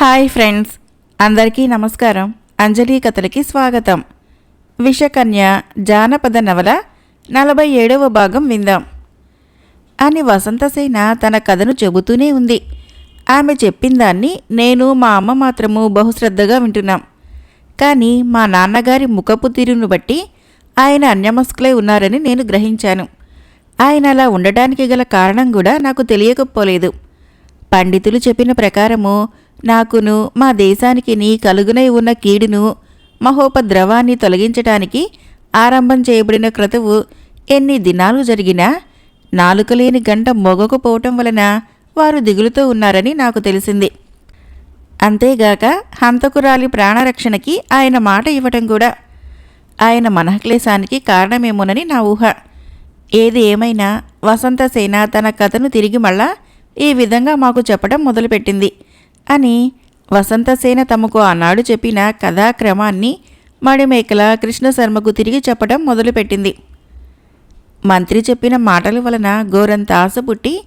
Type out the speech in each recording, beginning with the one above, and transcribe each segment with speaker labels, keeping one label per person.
Speaker 1: Hi friends అందరికీ నమస్కారం. అంజలి కథలకి స్వాగతం. విషకన్య జానపద నవల నలభై ఏడవ భాగం విందాం. అని వసంతసేన తన కథను చెబుతూనే ఉంది. ఆమె చెప్పిందాన్ని నేను మా అమ్మ మాత్రము బహుశ్రద్ధగా వింటున్నాం. కానీ మా నాన్నగారి ముఖపు తీరును బట్టి ఆయన అన్యమస్కులై ఉన్నారని నేను గ్రహించాను. ఆయన అలా ఉండటానికి గల కారణం కూడా నాకు తెలియకపోలేదు. పండితులు చెప్పిన ప్రకారము నాకును మా దేశానికి నీ కలుగునై ఉన్న కీడును మహోపద్రవాన్ని తొలగించటానికి ఆరంభం చేయబడిన క్రతువు ఎన్ని దినాలు జరిగినా నాలుకలేని గంట మొగకపోవటం వలన వారు దిగులుతో ఉన్నారని నాకు తెలిసింది. అంతేగాక హంతకురాలి ప్రాణరక్షణకి ఆయన మాట ఇవ్వటం కూడా. ఆయన మనఃక్లేశానికి కారణమేమోనని నా ఊహ. ఏది ఏమైనా వసంతసేన తన కథను తిరిగి మళ్ళా ఈ విధంగా మాకు చెప్పడం మొదలుపెట్టింది. అని వసంతసేన తమకు ఆనాడు చెప్పిన కథాక్రమాన్ని మడిమేకల కృష్ణశర్మకు తిరిగి చెప్పడం మొదలుపెట్టింది. మంత్రి చెప్పిన మాటల వలన గోరంత ఆశ పుట్టి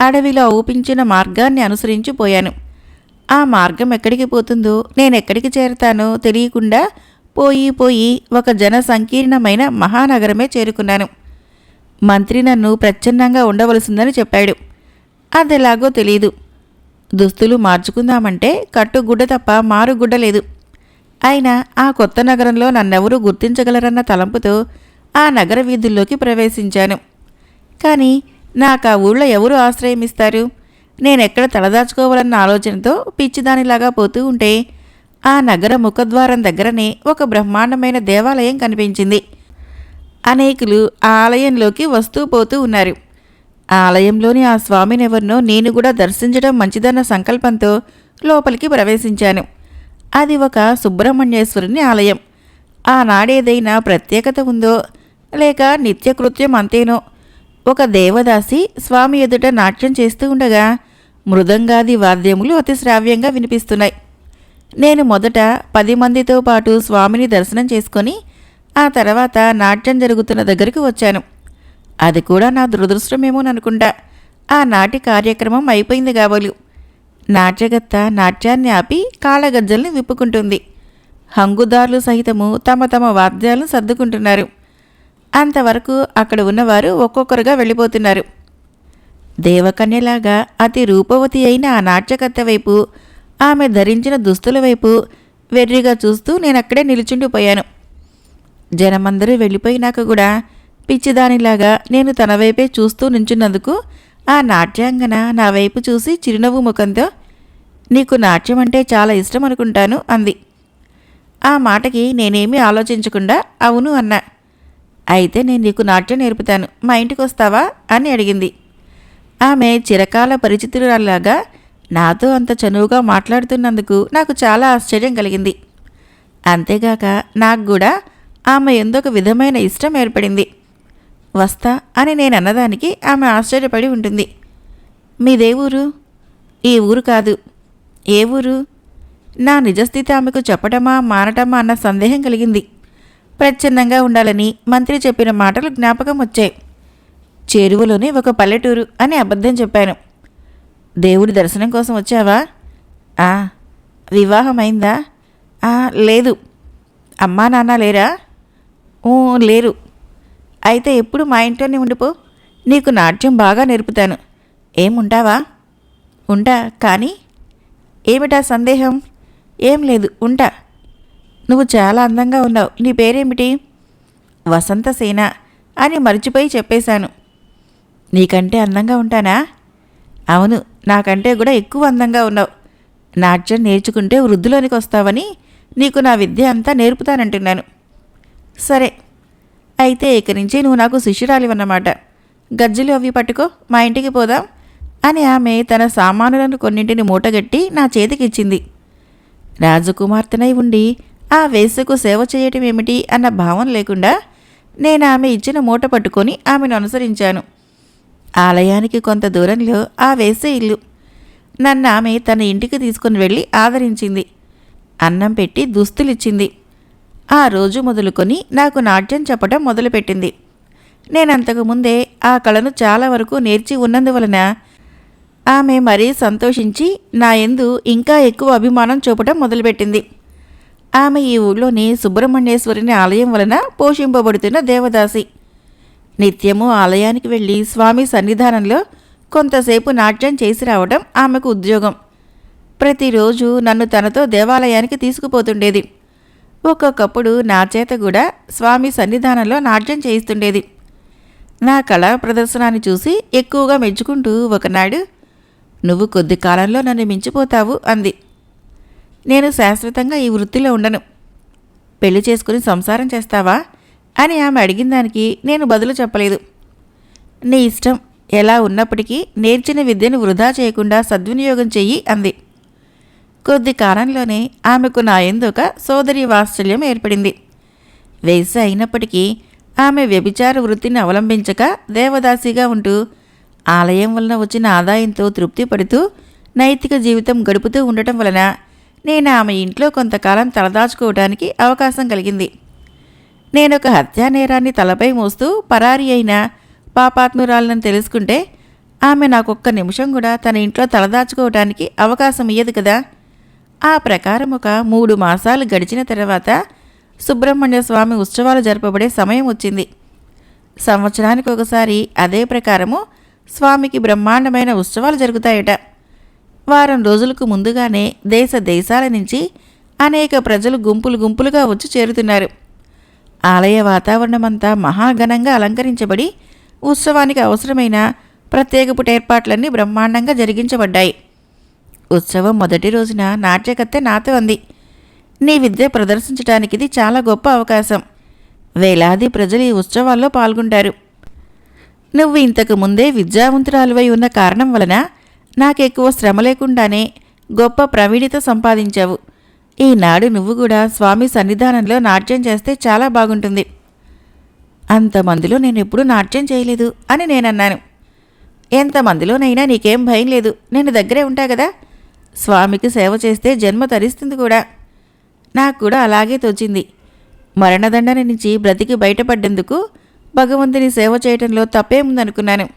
Speaker 1: అడవిలో ఊపించిన మార్గాన్ని అనుసరించి పోయాను. ఆ మార్గం ఎక్కడికి పోతుందో నేనెక్కడికి చేరతానో తెలియకుండా పోయి పోయి ఒక జన సంకీర్ణమైన మహానగరమే చేరుకున్నాను. మంత్రి నన్ను ప్రచ్ఛన్నంగా ఉండవలసిందని చెప్పాడు. అదెలాగో తెలియదు దుస్తులు మార్చుకుందామంటే కట్టుగుడ్డ తప్ప మారుగుడ్డ లేదు. అయినా ఆ కొత్త నగరంలో నన్నెవరూ గుర్తించగలరన్న తలంపుతో ఆ నగర వీధుల్లోకి ప్రవేశించాను. కానీ నాకు ఆ ఊళ్ళో ఎవరు ఆశ్రయం ఇస్తారు? నేనెక్కడ తలదాచుకోవాలన్న ఆలోచనతో పిచ్చిదానిలాగా పోతూ ఉంటే ఆ నగర ముఖద్వారం దగ్గరనే ఒక బ్రహ్మాండమైన దేవాలయం కనిపించింది. అనేకులు ఆ ఆలయంలోకి వస్తూ పోతూ ఉన్నారు. ఆ ఆలయంలోని ఆ స్వామినెవరినో నేను కూడా దర్శించడం మంచిదన్న సంకల్పంతో లోపలికి ప్రవేశించాను. అది ఒక సుబ్రహ్మణ్యేశ్వరుని ఆలయం. ఆనాడేదైనా ప్రత్యేకత ఉందో లేక నిత్యకృత్యం అంతేనో ఒక దేవదాసి స్వామి ఎదుట నాట్యం చేస్తూ ఉండగా మృదంగాది వాద్యములు అతి శ్రావ్యంగా వినిపిస్తున్నాయి. నేను మొదట పది మందితో పాటు స్వామిని దర్శనం చేసుకొని ఆ తర్వాత నాట్యం జరుగుతున్న దగ్గరికి వచ్చాను. అది కూడా నా దురదృష్టమేమోననుకుంటా. ఆ నాటి కార్యక్రమం అయిపోయింది కావాలి నాట్యగత్త నాట్యాన్ని ఆపి కాళ్ళగజ్జల్ని విప్పుకుంటుంది. హంగుదారులు సహితము తమ తమ వాద్యాలు సర్దుకుంటున్నారు. అంతవరకు అక్కడ ఉన్నవారు ఒక్కొక్కరుగా వెళ్ళిపోతున్నారు. దేవకన్యలాగా అతి రూపవతి అయిన ఆ నాట్యకర్త వైపు ఆమె ధరించిన దుస్తుల వైపు వెర్రిగా చూస్తూ నేనక్కడే నిలుచుండిపోయాను. జనమందరూ వెళ్ళిపోయినాక కూడా పిచ్చిదానిలాగా నేను తన వైపే చూస్తూ నించున్నందుకు ఆ నాట్యాంగన నా వైపు చూసి చిరునవ్వు ముఖంతో నీకు నాట్యం అంటే చాలా ఇష్టం అనుకుంటాను అంది. ఆ మాటకి నేనేమీ ఆలోచించకుండా అవును అన్నా. అయితే నేను నీకు నాట్యం నేర్పుతాను. మా ఇంటికి వస్తావా? అని అడిగింది. ఆమె చిరకాల పరిచితురాలాగా నాతో అంత చనువుగా మాట్లాడుతున్నందుకు నాకు చాలా ఆశ్చర్యం కలిగింది. అంతేగాక నాకు కూడా ఆమె ఎందుకు విధమైన ఇష్టం ఏర్పడింది? వస్తా అని నేను అన్నదానికి ఆమె ఆశ్చర్యపడి ఉంటుంది. మీదే ఊరు ఈ ఊరు కాదు. ఏ ఊరు? నా నిజస్థితి ఆమెకు చెప్పటమా మానటమా అన్న సందేహం కలిగింది. ప్రచ్ఛన్నంగా ఉండాలని మంత్రి చెప్పిన మాటలు జ్ఞాపకం వచ్చాయి. చెరువులోని ఒక పల్లెటూరు అని అబద్ధం చెప్పాను. దేవుడి దర్శనం కోసం వచ్చావా? ఆ వివాహం అయిందా ఆ లేదు. అమ్మా నాన్న లేరా? ఊ లేరు. అయితే ఎప్పుడు మా ఇంట్లోనే ఉండిపో. నీకు నాట్యం బాగా నేర్పుతాను. ఏముంటావా? ఉంటా కానీ? ఏమిటా సందేహం? ఏం లేదు ఉంటా. నువ్వు చాలా అందంగా ఉన్నావు. నీ పేరేమిటి? వసంతసేన అని మర్చిపోయి చెప్పేశాను. నీకంటే అందంగా ఉంటానా? అవును నాకంటే కూడా ఎక్కువ అందంగా ఉన్నావు. నాట్యం నేర్చుకుంటే వృద్ధిలోనికి వస్తావని నీకు నా విద్య అంతా నేర్పుతానంటున్నాను. సరే. అయితే ఇక నుంచి నువ్వు నాకు శిష్యురాలివన్నమాట. గజ్జలు అవి పట్టుకో మా ఇంటికి పోదాం అని ఆమె తన సామానులను కొన్నింటిని మూటగట్టి నా చేతికిచ్చింది. రాజకుమార్తెనై ఉండి ఆ వేసుకు సేవ చేయటం ఏమిటి అన్న భావం లేకుండా నేను ఆమె ఇచ్చిన మూట పట్టుకొని ఆమెను అనుసరించాను. ఆలయానికి కొంత దూరంలో ఆ వేసే ఇల్లు. నన్ను ఆమె తన ఇంటికి తీసుకుని వెళ్ళి ఆదరించింది. అన్నం పెట్టి దుస్తులిచ్చింది. ఆ రోజు మొదలుకొని నాకు నాట్యం చెప్పడం మొదలుపెట్టింది. నేనంతకు ముందే ఆ కళను చాలా వరకు నేర్చి ఉన్నందువలన ఆమె మరీ సంతోషించి నా ఎందు ఇంకా ఎక్కువ అభిమానం చూపడం మొదలుపెట్టింది. ఆమె ఈ ఊళ్ళోని సుబ్రహ్మణ్యేశ్వరుని ఆలయం వలన పోషింపబడుతున్న దేవదాసి. నిత్యము ఆలయానికి వెళ్ళి స్వామి సన్నిధానంలో కొంతసేపు నాట్యం చేసి రావడం ఆమెకు ఉద్యోగం. ప్రతిరోజు నన్ను తనతో దేవాలయానికి తీసుకుపోతుండేది. ఒక్కొక్కప్పుడు నా చేత కూడా స్వామి సన్నిధానంలో నాట్యం చేయిస్తుండేది. నా కళా ప్రదర్శనాన్ని చూసి ఎక్కువగా మెచ్చుకుంటూ ఒకనాడు నువ్వు కొద్ది కాలంలో నన్ను మించిపోతావు అంది. నేను శాశ్వతంగా ఈ వృత్తిలో ఉండను. పెళ్ళి చేసుకుని సంసారం చేస్తావా? అని ఆమె అడిగిన దానికి నేను బదులు చెప్పలేదు. నీ ఇష్టం ఎలా ఉన్నప్పటికీ నేర్చిన విద్యను వృధా చేయకుండా సద్వినియోగం చెయ్యి అంది. కొద్ది కాలంలోనే ఆమెకు నా ఎందుక సోదరి వాత్సల్యం ఏర్పడింది. వయసు అయినప్పటికీ ఆమె వ్యభిచార వృత్తిని అవలంబించక దేవదాసిగా ఉంటూ ఆలయం వలన వచ్చిన ఆదాయంతో తృప్తి పడుతూ నైతిక జీవితం గడుపుతూ ఉండటం వలన నేను ఆమె ఇంట్లో కొంతకాలం తలదాచుకోవడానికి అవకాశం కలిగింది. నేనొక హత్యా నేరాన్ని తలపై మోస్తూ పరారి అయిన పాపాత్మురాలను తెలుసుకుంటే ఆమె నాకొక్క నిమిషం కూడా తన ఇంట్లో తలదాచుకోవడానికి అవకాశం ఇయ్యదు కదా. ఆ ప్రకారం ఒక మూడు మాసాలు గడిచిన తర్వాత సుబ్రహ్మణ్య స్వామి ఉత్సవాలు జరపబడే సమయం వచ్చింది. సంవత్సరానికి ఒకసారి అదే ప్రకారము స్వామికి బ్రహ్మాండమైన ఉత్సవాలు జరుగుతాయట. వారం రోజులకు ముందుగానే దేశ దేశాల నుంచి అనేక ప్రజలు గుంపులు గుంపులుగా వచ్చి చేరుతున్నారు. ఆలయ వాతావరణమంతా మహాఘనంగా అలంకరించబడి ఉత్సవానికి అవసరమైన ప్రత్యేకపు ఏర్పాట్లన్నీ బ్రహ్మాండంగా జరిగించబడ్డాయి. ఉత్సవం మొదటి రోజున నాట్యకత్తె నాతో అంది నీ విద్య ప్రదర్శించడానికి ఇది చాలా గొప్ప అవకాశం. వేలాది ప్రజలు ఈ ఉత్సవాల్లో పాల్గొంటారు. నువ్వు ఇంతకు ముందే విద్యావంతురాలువై ఉన్న కారణం వలన నాకెక్కువ శ్రమ లేకుండానే గొప్ప ప్రవీణిత సంపాదించావు. ఈనాడు నువ్వు కూడా స్వామి సన్నిధానంలో నాట్యం చేస్తే చాలా బాగుంటుంది. అంతమందిలో నేను ఎప్పుడూ నాట్యం చేయలేదు అని నేనన్నాను. ఎంతమందిలోనైనా నీకేం భయం లేదు. నేను దగ్గరే ఉంటా కదా? స్వామికి సేవ చేస్తే జన్మ తరిస్తుంది కూడా. నాకు కూడా అలాగే తోచింది. మరణదండన నుంచి బ్రతికి బయటపడ్డందుకు భగవంతుని సేవ చేయటంలో తప్పేముందనుకున్నాను.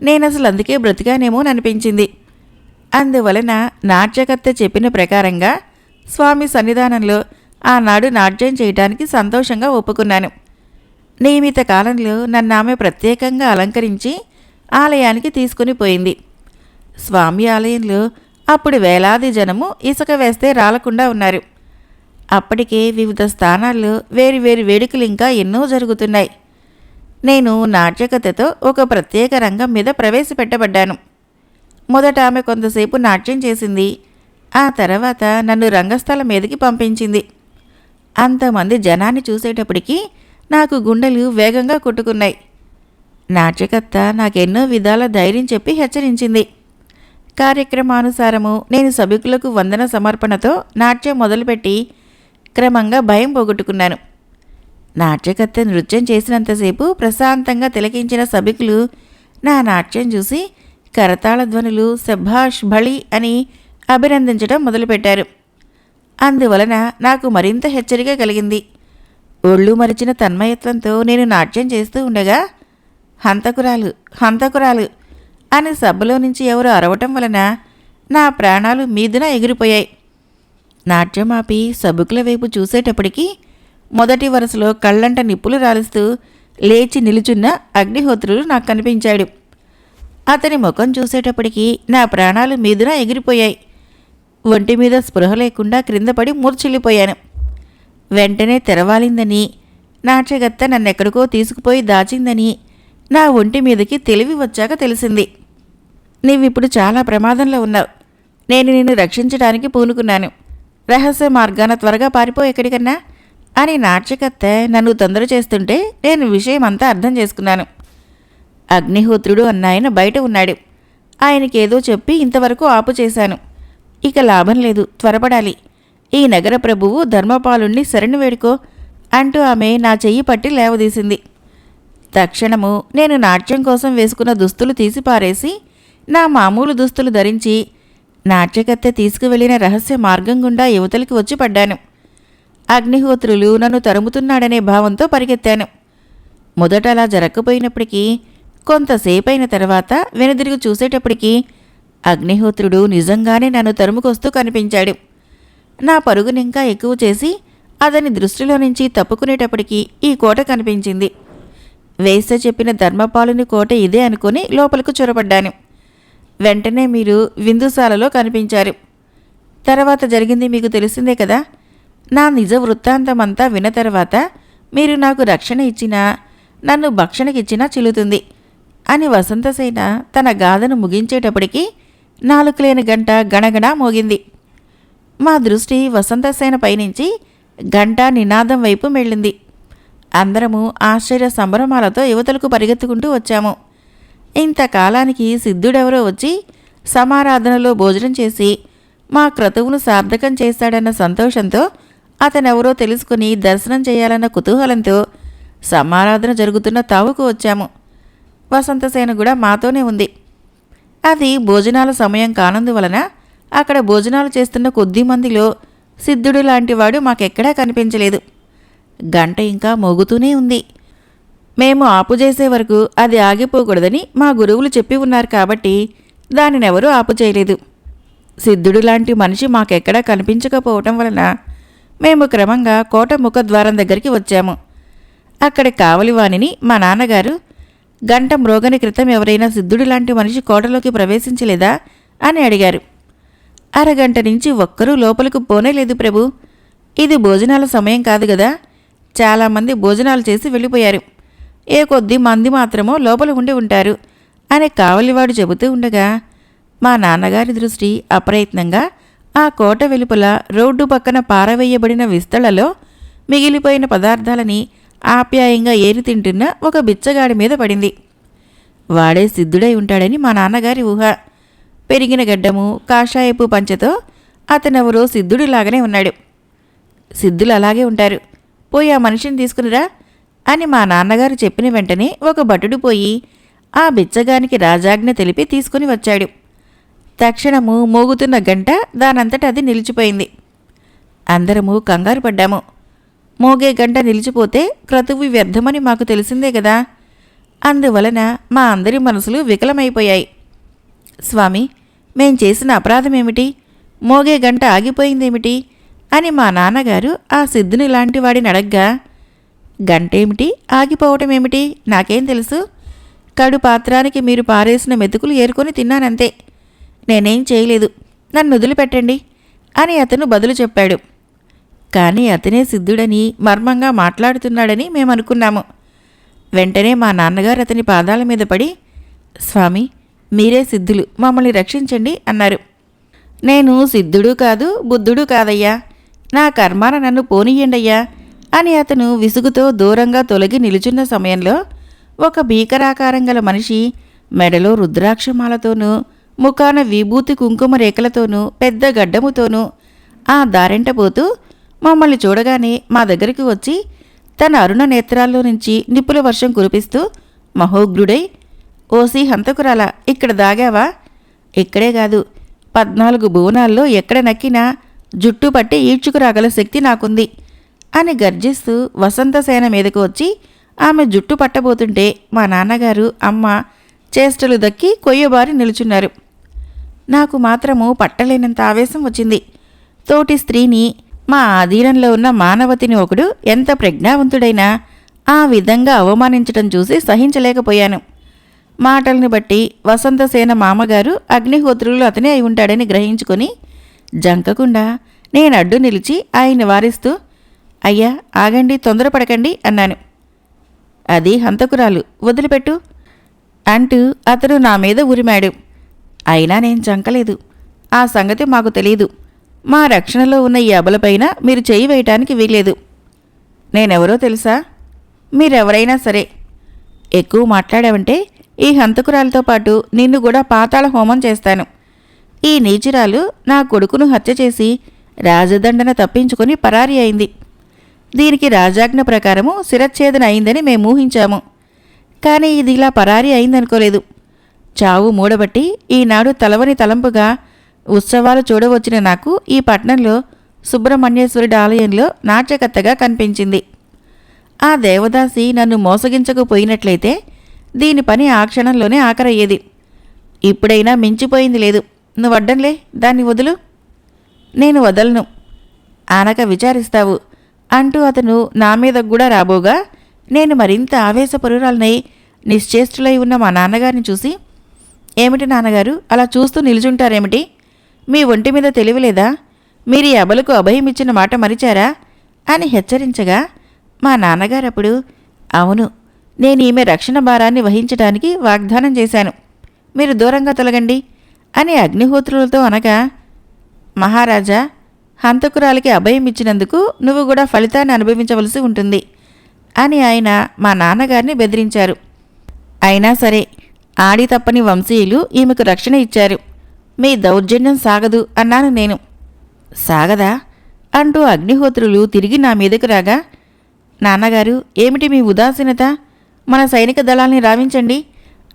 Speaker 1: నేను అసలు అందుకే బ్రతికానేమో అనిపించింది అందువలన నాట్యకర్త చెప్పిన ప్రకారంగా స్వామి సన్నిధానంలో ఆనాడు నాట్యం చేయటానికి సంతోషంగా ఒప్పుకున్నాను. నియమిత కాలంలో నన్ను ఆమె ప్రత్యేకంగా అలంకరించి ఆలయానికి తీసుకుని పోయింది. స్వామి ఆలయంలో అప్పుడు వేలాది జనము ఇసుక వేస్తే రాలకుండా ఉన్నారు. అప్పటికే వివిధ స్థానాల్లో వేరు వేరు వేడుకలు ఇంకా ఎన్నో జరుగుతున్నాయి. నేను నాట్యకథతో ఒక ప్రత్యేక రంగం మీద ప్రవేశపెట్టబడ్డాను. మొదట ఆమె కొంతసేపు నాట్యం చేసింది. ఆ తర్వాత నన్ను రంగస్థల మీదకి పంపించింది. అంతమంది జనాన్ని చూసేటప్పటికి నాకు గుండెలు వేగంగా కొట్టుకున్నాయి. నాట్యకర్త నాకెన్నో విధాల ధైర్యం చెప్పి హెచ్చరించింది. కార్యక్రమానుసారము నేను సభికులకు వందన సమర్పణతో నాట్యం మొదలుపెట్టి క్రమంగా భయం పోగొట్టుకున్నాను. నాట్యకర్త నృత్యం చేసినంతసేపు ప్రశాంతంగా తిలకించిన సభికులు నా నాట్యం చూసి కరతాళ ధ్వనులు సభాష్ భళి అని అభినందించడం మొదలుపెట్టారు. అందువలన నాకు మరింత హెచ్చరిక కలిగింది. ఒళ్ళు మరిచిన తన్మయత్వంతో నేను నాట్యం చేస్తూ ఉండగా హంతకురాలు హంతకురాలు అని సభలో నుంచి ఎవరు అరవటం వలన నా ప్రాణాలు మీదున ఎగిరిపోయాయి. నాట్యం ఆపి సభకుల వైపు చూసేటప్పటికీ మొదటి వరుసలో కళ్ళంట నిప్పులు రాలుస్తూ లేచి నిలుచున్న అగ్నిహోత్రులు నాకు కనిపించాడు. అతని ముఖం చూసేటప్పటికీ నా ప్రాణాలు మీదున ఎగిరిపోయాయి. ఒంటి మీద స్పృహ లేకుండా క్రింద పడి మూర్చిల్లిపోయాను వెంటనే తెరవాలిందని నాట్యగత్త నన్నెక్కడికో తీసుకుపోయి దాచిందని నా ఒంటి మీదకి తెలివి వచ్చాక తెలిసింది. నీవిప్పుడు చాలా ప్రమాదంలో ఉన్నావు. నేను నిన్ను రక్షించడానికి పూనుకున్నాను. రహస్య మార్గాన త్వరగా పారిపో ఎక్కడికన్నా? అని నాట్యకత్త నన్ను తొందర చేస్తుంటే నేను విషయం అంతా అర్థం చేసుకున్నాను. అగ్నిహోత్రుడు అన్నాయన బయట ఉన్నాడు. ఆయనకేదో చెప్పి ఇంతవరకు ఆపు చేశాను. ఇక లాభం లేదు త్వరపడాలి. ఈ నగర ప్రభువు ధర్మపాలుణ్ణి శరణు వేడుకో అంటూ ఆమె నా చెయ్యి పట్టి లేవదీసింది. తక్షణము నేను నాట్యం కోసం వేసుకున్న దుస్తులు తీసి పారేసి నా మామూలు దుస్తులు ధరించి నాట్యకత్తె తీసుకువెళ్ళిన రహస్య మార్గం గుండా యువతలకి వచ్చి పడ్డాను. అగ్నిహోత్రులు నన్ను తరుముతున్నాడనే భావంతో పరిగెత్తాను. మొదట అలా జరగకపోయినప్పటికీ కొంతసేపైన తర్వాత వెనుదిరిగి చూసేటప్పటికీ అగ్నిహోత్రుడు నిజంగానే నన్ను తరుముకొస్తూ కనిపించాడు. నా పరుగునింకా ఎక్కువ చేసి అతని దృష్టిలో నుంచి తప్పుకునేటప్పటికీ ఈ కోట కనిపించింది. వేస చెప్పిన ధర్మపాలుని కోట ఇదే అనుకుని లోపలకు చొరబడ్డాను. వెంటనే మీరు విందుశాలలో కనిపించారు. తర్వాత జరిగింది మీకు తెలిసిందే కదా? నా నిజ వృత్తాంతమంతా విన్న తర్వాత మీరు నాకు రక్షణ ఇచ్చినా నన్ను భక్షణకిచ్చినా చిల్లుతుంది అని వసంతసేన తన గాథను ముగించేటప్పటికి నాలుగు లేని గంట గణగణ మోగింది. మా దృష్టి వసంతసేన పైనుంచి గంట నినాదం వైపు మెళ్ళింది. అందరము ఆశ్చర్య సంభ్రమాలతో యువతలకు పరిగెత్తుకుంటూ వచ్చాము. ఇంతకాలానికి సిద్ధుడెవరో వచ్చి సమారాధనలో భోజనం చేసి మా క్రతువును సార్థకం చేశాడన్న సంతోషంతో అతనెవరో తెలుసుకుని దర్శనం చేయాలన్న కుతూహలంతో సమారాధన జరుగుతున్న తావుకు వచ్చాము. వసంతసేన కూడా మాతోనే ఉంది. అది భోజనాల సమయం కానందువలన అక్కడ భోజనాలు చేస్తున్న కొద్ది మందిలో సిద్ధుడు లాంటివాడు మాకెక్కడా కనిపించలేదు. గంట ఇంకా మోగుతూనే ఉంది. మేము ఆపు చేసే వరకు అది ఆగిపోకూడదని మా గురువులు చెప్పి ఉన్నారు కాబట్టి దానినెవరూ ఆపు చేయలేదు. సిద్ధుడు లాంటి మనిషి మాకెక్కడా కనిపించకపోవటం వలన మేము క్రమంగా కోట ముఖద్వారం దగ్గరికి వచ్చాము. అక్కడ కావలివాణిని మా నాన్నగారు గంట మ్రోగని క్రితం ఎవరైనా సిద్ధుడు లాంటి మనిషి కోటలోకి ప్రవేశించలేదా? అని అడిగారు. అరగంట నుంచి ఒక్కరూ లోపలకు పోనేలేదు ప్రభు. ఇది భోజనాల సమయం కాదు కదా చాలామంది భోజనాలు చేసి వెళ్ళిపోయారు. ఏ కొద్ది మంది మాత్రమో లోపల ఉండి ఉంటారు అని కావలివాడు చెబుతూ ఉండగా మా నాన్నగారి దృష్టి అప్రయత్నంగా ఆ కోట వెలుపల రోడ్డు పక్కన పారవేయబడిన విస్తళలో మిగిలిపోయిన పదార్థాలని ఆప్యాయంగా ఏరి తింటున్న ఒక బిచ్చగాడి మీద పడింది. వాడే సిద్ధుడై ఉంటాడని మా నాన్నగారి ఊహ. పెరిగిన గడ్డము కాషాయపు పంచతో అతనెవరో సిద్ధుడిలాగానే ఉన్నాడు. సిద్ధులు అలాగే ఉంటారు. పోయి ఆ మనిషిని తీసుకునిరా అని మా నాన్నగారు చెప్పిన వెంటనే ఒక భటుడు పోయి ఆ బిచ్చగానికి రాజాజ్ఞ తెలిపి తీసుకుని వచ్చాడు. తక్షణము మోగుతున్న గంట దానంతట అది నిలిచిపోయింది. అందరము కంగారు పడ్డాము. మోగే గంట నిలిచిపోతే క్రతువు వ్యర్థమని మాకు తెలిసిందే కదా అందువలన మా అందరి మనసులు వికలమైపోయాయి. స్వామి మేం చేసిన అపరాధమేమిటి? మోగే గంట ఆగిపోయిందేమిటి? అని మా నాన్నగారు ఆ సిద్ధుని లాంటి వాడిని అడగ్గా గంటేమిటి? ఆగిపోవటమేమిటి? నాకేం తెలుసు? కడు పాత్రానికి మీరు పారేసిన మెతుకులు ఏరుకొని తిన్నానంతే. నేనేం చేయలేదు. నన్ను వదిలిపెట్టండి అని అతను బదులు చెప్పాడు. కానీ అతనే సిద్ధుడని మర్మంగా మాట్లాడుతున్నాడని మేము అనుకున్నాము వెంటనే మా నాన్నగారు అతని పాదాల మీద పడి స్వామి మీరే సిద్ధులు మమ్మల్ని రక్షించండి అన్నారు. నేను సిద్ధుడు కాదు బుద్ధుడు కాదయ్యా. నా కర్మాన నన్ను పోనీయండయ్యా. అని అతను విసుగుతో దూరంగా తొలగి నిలుచున్న సమయంలో ఒక భీకరాకారం గల మనిషి మెడలో రుద్రాక్షమాలతోనూ ముఖాన విభూతి కుంకుమ రేఖలతోనూ పెద్ద గడ్డముతోనూ ఆ దారెంట పోతూ మమ్మల్ని చూడగానే మా దగ్గరికి వచ్చి తన అరుణ నేత్రాల్లో నుంచి నిప్పుల వర్షం కురిపిస్తూ మహోగ్రుడై ఓసి హంతకురాల ఇక్కడ దాగావా? ఇక్కడే కాదు పద్నాలుగు భువనాల్లో ఎక్కడ నక్కినా జుట్టు పట్టి ఈడ్చుకురాగల శక్తి నాకుంది. అని గర్జిస్తూ వసంతసేన మీదకు వచ్చి ఆమె జుట్టు పట్టబోతుంటే మా నాన్నగారు అమ్మ చేష్టలు దక్కి కొయ్యబారి నిలుచున్నారు. నాకు మాత్రము పట్టలేనంత ఆవేశం వచ్చింది. తోటి స్త్రీని మా ఆధీనంలో ఉన్న మానవతిని ఒకడు ఎంత ప్రజ్ఞావంతుడైనా ఆ విధంగా అవమానించటం చూసి సహించలేకపోయాను. మాటల్ని బట్టి వసంతసేన మామగారు అగ్నిహోత్రులు అతనే అయి ఉంటాడని గ్రహించుకొని జంకకుండా నేను అడ్డు నిలిచి ఆయన వారిస్తూ అయ్యా ఆగండి తొందరపడకండి అన్నాను. అది హంతకురాలు. వదిలిపెట్టు. అంటూ అతను నా మీద ఉరిమాడు అయినా నేను చంకలేదు. ఆ సంగతి మాకు తెలియదు మా రక్షణలో ఉన్న ఈ అబలపైన మీరు చేయి వేయటానికి వీలేదు నేనెవరో తెలుసా? మీరెవరైనా సరే. ఎక్కువ మాట్లాడావంటే ఈ హంతకురాలతో పాటు నిన్ను కూడా పాతాళ హోమం చేస్తాను. ఈ నీచిరాలు నా కొడుకును హత్య చేసి రాజదండన తప్పించుకొని పరారి అయింది. దీనికి రాజాజ్ఞ ప్రకారము శిరచ్ఛేదన అయిందని మేము ఊహించాము. కానీ ఇది ఇలా పరారి అయిందనుకోలేదు. చావు మూడబట్టి ఈనాడు తలవని తలంపుగా ఉత్సవాలు చూడవచ్చిన నాకు ఈ పట్నంలో సుబ్రహ్మణ్యేశ్వరుడి ఆలయంలో నాట్యకత్తగా కనిపించింది. ఆ దేవదాసి నన్ను మోసగించకపోయినట్లయితే దీని పని ఆ క్షణంలోనే ఆఖరయ్యేది. ఇప్పుడైనా మించిపోయింది లేదు. నువ్వడ్డంలే దాన్ని వదులు. నేను వదలను. ఆనక విచారిస్తావు. అంటూ అతను నా మీద కూడా రాబోగా నేను మరింత ఆవేశపరురాలనై నిశ్చేష్టులై ఉన్న మా నాన్నగారిని చూసి ఏమిటి నాన్నగారు అలా చూస్తూ నిలుచుంటారేమిటి? మీ ఒంటి మీద తెలివిలేదా మీరు ఈ అబలకు అభయం ఇచ్చిన మాట మరిచారా? అని హెచ్చరించగా మా నాన్నగారు అప్పుడు అవును నేను ఈమె రక్షణ భారాన్ని వహించడానికి వాగ్దానం చేశాను. మీరు దూరంగా తొలగండి అని అగ్నిహోత్రులతో అనగా మహారాజా హంతకురాలికి అభయం ఇచ్చినందుకు నువ్వు కూడా ఫలితాన్ని అనుభవించవలసి ఉంటుంది అని ఆయన మా నాన్నగారిని బెదిరించారు. అయినా సరే ఆడి తప్పని వంశీయులు ఈమెకు రక్షణ ఇచ్చారు. మీ దౌర్జన్యం సాగదు అన్నాను నేను. సాగదా? అంటూ అగ్నిహోత్రులు తిరిగి నా మీదకు రాగా నాన్నగారు ఏమిటి మీ ఉదాసీనత? మన సైనిక దళాల్ని రావించండి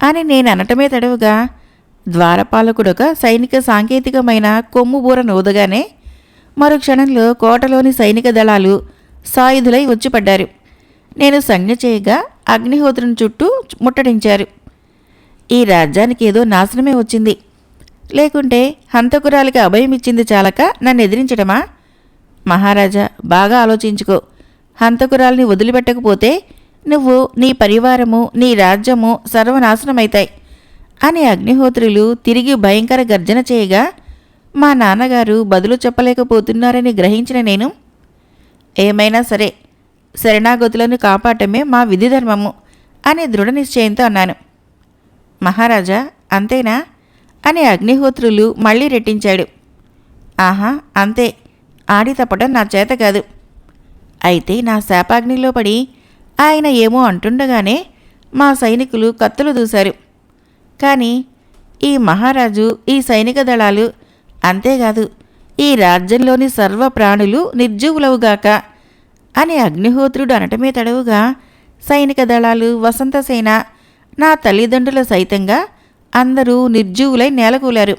Speaker 1: అని నేను అనటమే తడవుగా ద్వారపాలకుడొక సైనిక సాంకేతికమైన కొమ్ము బూర నూదగానే మరు క్షణంలో కోటలోని సైనిక దళాలు సాయుధులై వచ్చిపడ్డారు. నేను సంజ్ఞ చేయగా అగ్నిహోత్రుని చుట్టూ ముట్టడించారు. ఈ రాజ్యానికి ఏదో నాశనమే వచ్చింది. లేకుంటే హంతకురాలికి అభయం ఇచ్చింది చాలక నన్ను ఎదిరించడమా? మహారాజా బాగా ఆలోచించుకో. హంతకురాల్ని వదిలిపెట్టకపోతే నువ్వు నీ పరివారము నీ రాజ్యము సర్వనాశనమైతాయి అని అగ్నిహోత్రులు తిరిగి భయంకర గర్జన చేయగా మా నాన్నగారు బదులు చెప్పలేకపోతున్నారని గ్రహించిన నేను ఏమైనా సరే శరణాగతులను కాపాడటమే మా విధి ధర్మము అని దృఢ నిశ్చయంతో అన్నాను. మహారాజా అంతేనా? అని అగ్నిహోత్రులు మళ్ళీ రెట్టించాడు. ఆహా అంతే. ఆడి తప్పటం నా చేత కాదు. అయితే నా శాపాగ్నిలో పడి ఆయన ఏమో అంటుండగానే మా సైనికులు కత్తులు దూశారు. కానీ ఈ మహారాజు ఈ సైనిక దళాలు అంతేకాదు ఈ రాజ్యంలోని సర్వ ప్రాణులు నిర్జీవులవుగాక అని అగ్నిహోత్రుడు అనటమే తడవుగా సైనిక దళాలు వసంతసేన నా తల్లిదండ్రుల సైతంగా అందరూ నిర్జీవులై నేలకూలారు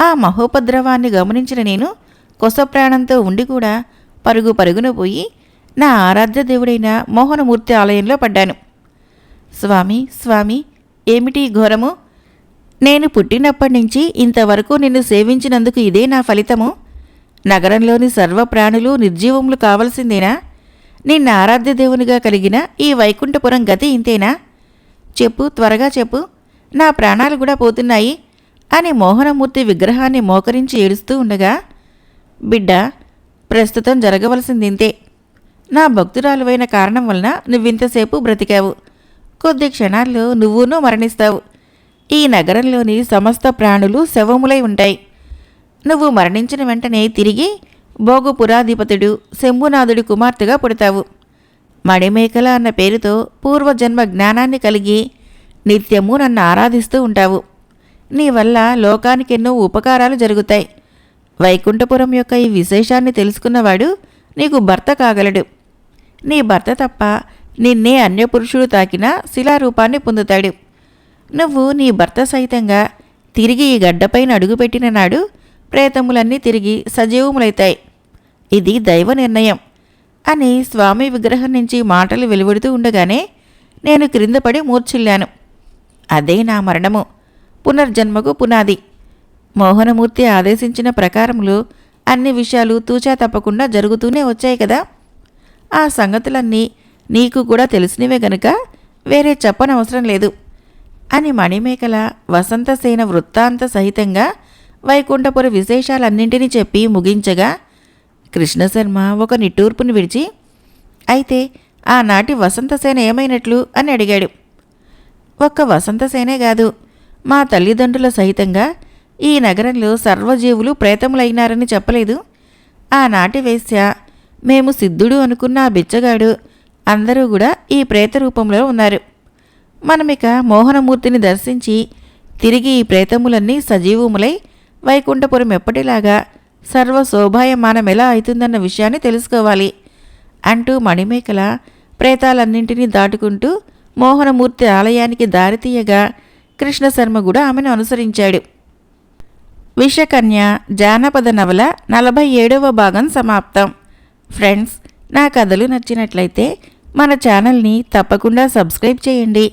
Speaker 1: ఆ మహోపద్రవాన్ని గమనించిన నేను కొసప్రాణంతో ఉండి కూడా పరుగు పరుగున పోయి నా ఆరాధ్య దేవుడైన మోహనమూర్తి ఆలయంలో పడ్డాను. స్వామి స్వామి ఏమిటి ఘోరము? నేను పుట్టినప్పటి నుంచి ఇంతవరకు నిన్ను సేవించినందుకు ఇదే నా ఫలితము. నగరంలోని సర్వ ప్రాణులు నిర్జీవములు కావలసిందేనా? నిన్న ఆరాధ్య దేవునిగా కలిగిన ఈ వైకుంఠపురం గతి ఇంతేనా? చెప్పు త్వరగా చెప్పు. నా ప్రాణాలు కూడా పోతున్నాయి అని మోహనమూర్తి విగ్రహాన్ని మోకరించి ఏడుస్తూ ఉండగా బిడ్డ ప్రస్తుతం జరగవలసిందింతే. నా భక్తురాలువైన కారణం వలన నువ్వింతసేపు బ్రతికావు. కొద్ది క్షణాల్లో నువ్వునూ మరణిస్తావు. ఈ నగరంలోని సమస్త ప్రాణులు శవములై ఉంటాయి. నువ్వు మరణించిన వెంటనే తిరిగి భోగపురాధిపతుడు శంభునాథుడి కుమార్తెగా పుడతావు. మణిమేకల అన్న పేరుతో పూర్వజన్మ జ్ఞానాన్ని కలిగి నిత్యము నన్ను ఆరాధిస్తూ ఉంటావు. నీ వల్ల లోకానికి ఎన్నో ఉపకారాలు జరుగుతాయి. వైకుంఠపురం యొక్క ఈ విశేషాన్ని తెలుసుకున్నవాడు నీకు భర్త కాగలడు. నీ భర్త తప్ప నిన్నే అన్యపురుషుడు తాకిన శిలారూపాన్ని పొందుతాడు. నువ్వు నీ భర్త సహితంగా తిరిగి ఈ గడ్డపైన అడుగుపెట్టిన నాడు ప్రేతములన్నీ తిరిగి సజీవములైతాయి. ఇది దైవ నిర్ణయం అని స్వామి విగ్రహం నుంచి మాటలు వెలువడుతూ ఉండగానే నేను క్రిందపడి మూర్ఛిల్లాను. అదే నా మరణము పునర్జన్మకు పునాది. మోహనమూర్తి ఆదేశించిన ప్రకారములు అన్ని విషయాలు తూచా తప్పకుండా జరుగుతూనే వచ్చాయి కదా. ఆ సంగతులన్నీ నీకు కూడా తెలిసినవే గనుక వేరే చెప్పనవసరం లేదు. అని మణిమేకల వసంతసేన వృత్తాంత సహితంగా వైకుంఠపుర విశేషాలన్నింటినీ చెప్పి ముగించగా కృష్ణశర్మ ఒక నిట్టూర్పుని విడిచి అయితే ఆనాటి వసంతసేన ఏమైనట్లు? అని అడిగాడు. ఒక్క వసంతసేనే కాదు. మా తల్లిదండ్రుల సహితంగా ఈ నగరంలో సర్వజీవులు ప్రేతములైనారని చెప్పలేదు. ఆనాటి వేశ్య మేము సిద్ధుడు అనుకున్న ఆ బిచ్చగాడు అందరూ కూడా ఈ ప్రేత రూపంలో ఉన్నారు. మనమిక మోహనమూర్తిని దర్శించి తిరిగి ఈ ప్రేతములన్నీ సజీవములై వైకుంఠపురం ఎప్పటిలాగా సర్వ శోభాయమానం ఎలా అవుతుందన్న విషయాన్ని తెలుసుకోవాలి. అంటూ మణిమేకల ప్రేతాలన్నింటినీ దాటుకుంటూ మోహనమూర్తి ఆలయానికి దారితీయగా కృష్ణశర్మ కూడా ఆమెను అనుసరించాడు. విషకన్య జానపద నవల నలభై ఏడవ భాగం సమాప్తం. ఫ్రెండ్స్ నా కథలు నచ్చినట్లయితే మన ఛానల్ని తప్పకుండా సబ్స్క్రైబ్ చేయండి.